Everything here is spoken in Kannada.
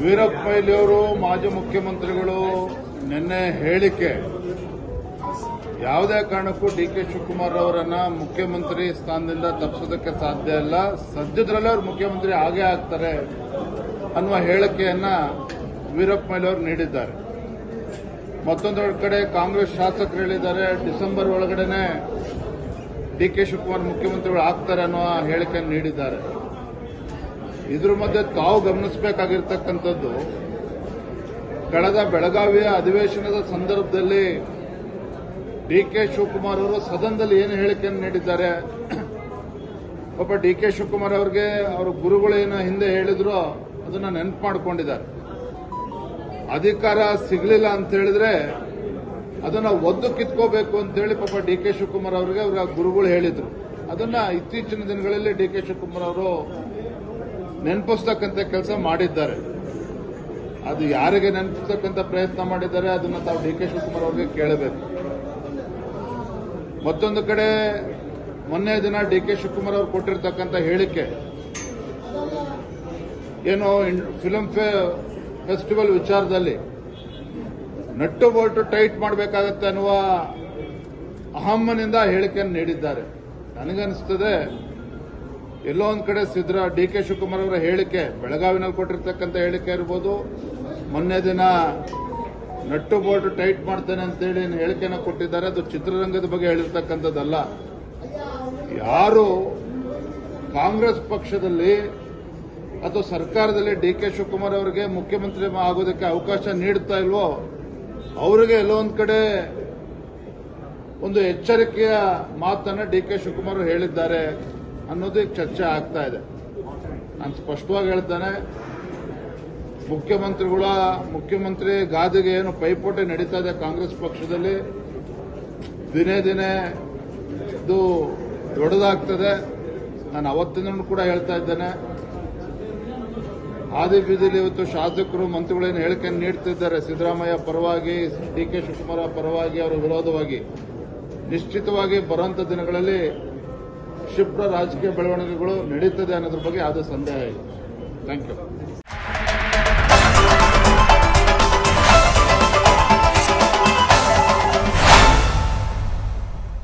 ವೀರಪ್ಪ ಮೊಯ್ಲಿಯವರು ಮಾಜಿ ಮುಖ್ಯಮಂತ್ರಿಗಳು ನಿನ್ನೆ ಹೇಳಿಕೆ. ಯಾವುದೇ ಕಾರಣಕ್ಕೂ ಡಿ ಕೆ ಶಿವಕುಮಾರ್ ಅವರನ್ನ ಮುಖ್ಯಮಂತ್ರಿ ಸ್ಥಾನದಿಂದ ತಪ್ಪಿಸೋದಕ್ಕೆ ಸಾಧ್ಯ ಇಲ್ಲ. ಸದ್ಯದಲ್ಲೇ ಅವರು ಮುಖ್ಯಮಂತ್ರಿ ಆಗೇ ಆಗ್ತಾರೆ ಅನ್ನುವ ಹೇಳಿಕೆಯನ್ನ ವೀರಪ್ಪ ಮೊಯ್ಲಿ ಅವರು ನೀಡಿದ್ದಾರೆ. ಮತ್ತೊಂದು ಕಡೆ ಕಾಂಗ್ರೆಸ್ ಶಾಸಕರು ಹೇಳಿದ್ದಾರೆ, ಡಿಸೆಂಬರ್ ಒಳಗಡೆನೆ ಡಿ ಕೆ ಶಿವಕುಮಾರ್ ಮುಖ್ಯಮಂತ್ರಿಗಳು ಆಗ್ತಾರೆ ಅನ್ನುವ ಹೇಳಿಕೆಯನ್ನು ನೀಡಿದ್ದಾರೆ. ಇದ್ರ ಮಧ್ಯೆ ತಾವು ಗಮನಿಸಬೇಕಾಗಿರ್ತಕ್ಕಂಥದ್ದು, ಕಳೆದ ಬೆಳಗಾವಿಯ ಅಧಿವೇಶನದ ಸಂದರ್ಭದಲ್ಲಿ ಡಿ ಕೆ ಶಿವಕುಮಾರ್ ಅವರು ಸದನದಲ್ಲಿ ಏನು ಹೇಳಿಕೆಯನ್ನು ನೀಡಿದ್ದಾರೆ ಒಬ್ಬ ಡಿ ಕೆ ಶಿವಕುಮಾರ್ ಅವರಿಗೆ ಅವರ ಗುರುಗಳೇನು ಹಿಂದೆ ಹೇಳಿದ್ರು, ಅದನ್ನ ನೆನಪು ಮಾಡಿಕೊಂಡಿದ್ದಾರೆ. ಅಧಿಕಾರ ಸಿಗಲಿಲ್ಲ ಅಂತ ಹೇಳಿದ್ರೆ ಅದನ್ನ ಒದ್ದು ಕಿತ್ಕೋಬೇಕು ಅಂತ ಹೇಳಿ ಪಾಪ ಡಿ ಕೆ ಶಿವಕುಮಾರ್ ಅವರಿಗೆ ಅವರ ಗುರುಗಳು ಹೇಳಿದರು. ಅದನ್ನ ಇತ್ತೀಚಿನ ದಿನಗಳಲ್ಲಿ ಡಿ ಕೆ ಶಿವಕುಮಾರ್ ಅವರು ನೆನಪಿಸ್ತಕ್ಕಂಥ ಕೆಲಸ ಮಾಡಿದ್ದಾರೆ. ಅದು ಯಾರಿಗೆ ನೆನಪಿಸ್ತಕ್ಕಂಥ ಪ್ರಯತ್ನ ಮಾಡಿದ್ದಾರೆ, ಅದನ್ನು ತಾವು ಡಿ ಕೆ ಶಿವಕುಮಾರ್ ಅವರಿಗೆ ಕೇಳಬೇಕು. ಮತ್ತೊಂದು ಕಡೆ, ಮೊನ್ನೆ ದಿನ ಡಿ ಕೆ ಶಿವಕುಮಾರ್ ಅವರು ಕೊಟ್ಟಿರ್ತಕ್ಕಂಥ ಹೇಳಿಕೆ, ಏನು ಫಿಲಂ ಫೆಸ್ಟಿವಲ್ ವಿಚಾರದಲ್ಲಿ ನಟ್ಟು ಬೋಲ್ಟು ಟೈಟ್ ಮಾಡಬೇಕಾಗತ್ತೆ ಅನ್ನುವ ಅಹಮ್ಮನಿಂದ ಹೇಳಿಕೆಯನ್ನು ನೀಡಿದ್ದಾರೆ. ನನಗನ್ನಿಸ್ತದೆ ಎಲ್ಲೋ ಒಂದ್ ಕಡೆ ಸಿದ್ದರ ಡಿ ಕೆ ಶಿವಕುಮಾರ್ ಅವರ ಹೇಳಿಕೆ, ಬೆಳಗಾವಿನಲ್ಲಿ ಕೊಟ್ಟಿರ್ತಕ್ಕಂಥ ಹೇಳಿಕೆ ಇರ್ಬೋದು. ಮೊನ್ನೆ ದಿನ ನಟ್ಟು ಬೋರ್ಡ್ ಟೈಟ್ ಮಾಡ್ತೇನೆ ಅಂತೇಳಿ ಹೇಳಿಕೆನ ಕೊಟ್ಟಿದ್ದಾರೆ. ಅದು ಚಿತ್ರರಂಗದ ಬಗ್ಗೆ ಹೇಳಿರ್ತಕ್ಕಂಥದ್ದಲ್ಲ. ಯಾರು ಕಾಂಗ್ರೆಸ್ ಪಕ್ಷದಲ್ಲಿ ಅಥವಾ ಸರ್ಕಾರದಲ್ಲಿ ಡಿ ಕೆ ಶಿವಕುಮಾರ್ ಅವರಿಗೆ ಮುಖ್ಯಮಂತ್ರಿ ಆಗೋದಕ್ಕೆ ಅವಕಾಶ ನೀಡ್ತಾ ಇಲ್ವೋ, ಅವರಿಗೆ ಎಲ್ಲೋ ಕಡೆ ಒಂದು ಎಚ್ಚರಿಕೆಯ ಮಾತನ್ನ ಡಿ ಕೆ ಶಿವಕುಮಾರ್ ಹೇಳಿದ್ದಾರೆ. ಅನ್ನೋದು ಚರ್ಚೆ ಆಗ್ತಾ ಇದೆ. ನಾನು ಸ್ಪಷ್ಟವಾಗಿ ಹೇಳ್ತಾನೆ, ಮುಖ್ಯಮಂತ್ರಿಗಳ, ಮುಖ್ಯಮಂತ್ರಿ ಗಾದಿಗೆ ಏನು ಪೈಪೋಟಿ ನಡೀತಾ ಇದೆ ಕಾಂಗ್ರೆಸ್ ಪಕ್ಷದಲ್ಲಿ, ದಿನೇ ದಿನೇ ಇದು ದೊಡ್ಡದಾಗ್ತದೆ. ನಾನು ಅವತ್ತಿನೂ ಕೂಡ ಹೇಳ್ತಾ ಇದ್ದೇನೆ. ಹಾದಿ ಬೀದಿಲಿ ಇವತ್ತು ಶಾಸಕರು ಮಂತ್ರಿಗಳೇನು ಹೇಳಿಕೆ ನೀಡ್ತಿದ್ದಾರೆ, ಸಿದ್ದರಾಮಯ್ಯ ಪರವಾಗಿ, ಡಿ ಕೆ ಶಿವಕುಮಾರ ಪರವಾಗಿ, ಅವರ ವಿರೋಧವಾಗಿ. ನಿಶ್ಚಿತವಾಗಿ ಬರುವಂತ ದಿನಗಳಲ್ಲಿ ಕ್ಷಿಪ್ರ ರಾಜಕೀಯ ಬೆಳವಣಿಗೆಗಳು ನಡೀತದೆ ಅನ್ನೋದ್ರ ಬಗ್ಗೆ ಯಾವುದೇ ಸಂದೇಹ ಇಲ್ಲ. Thank you